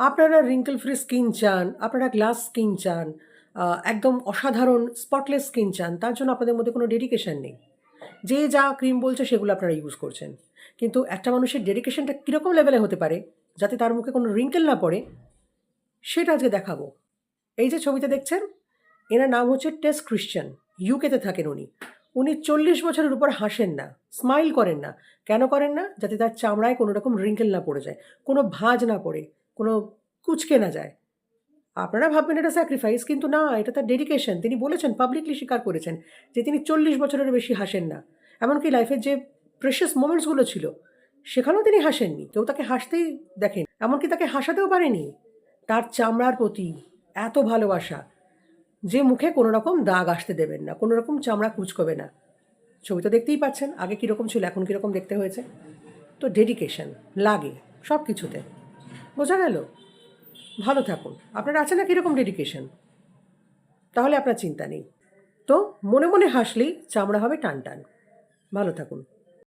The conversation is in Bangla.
আপনারা রিঙ্কেল ফ্রি স্কিন চান, আপনারা গ্লাস স্কিন চান একদম অসাধারণ স্পটলেস স্কিন চান, তার জন্য আপনাদের মধ্যে কোনো ডেডিকেশন নেই। যে যা ক্রিম বলছে সেগুলো আপনারা ইউজ করছেন। কিন্তু একটা মানুষের ডেডিকেশনটা কীরকম লেভেলে হতে পারে, যাতে তার মুখে কোনো রিঙ্কেল না পড়ে, সেটা আজকে দেখাবো। এই যে ছবিতে দেখছেন, এনার নাম হচ্ছে টেস ক্রিশ্চান ইউকেতে থাকেন উনি। উনি চল্লিশ বছরের উপর হাসেন না স্মাইল করেন না। কেন করেন না? যাতে তার চামড়ায় কোনো রকম রিঙ্কেল না পড়ে যায়, কোনো ভাঁজ না পড়ে। কোনো কুচকে না যায়। আপনারা ভাববেন এটা স্যাক্রিফাইস কিন্তু না, এটা তার ডেডিকেশন তিনি বলেছেন পাবলিকলি স্বীকার করেছেন যে তিনি চল্লিশ বছরের বেশি হাসেন না। এমনকি লাইফের যে প্রেশাস মোমেন্টসগুলো ছিল, সেখানেও তিনি হাসেননি। কেউ তাকে হাসতেই দেখেন, এমনকি তাকে হাসাতেও পারেনি। তার চামড়ার প্রতি এত ভালোবাসা যে মুখে কোনো রকম দাগ আসতে দেবেন না, কোনো রকম চামড়া কুচকবে না। ছবি তো দেখতেই পাচ্ছেন, আগে কীরকম ছিল, এখন কীরকম দেখতে হয়েছে। তো ডেডিকেশন লাগে সব কিছুতে বোঝা গেল? ভালো থাকুন। আপনার আছে না কীরকম ডেডিকেশন তাহলে আপনার চিন্তা নেই। তো মনে মনে হাসলেই চামড়া হবে টান টান ভালো থাকুন।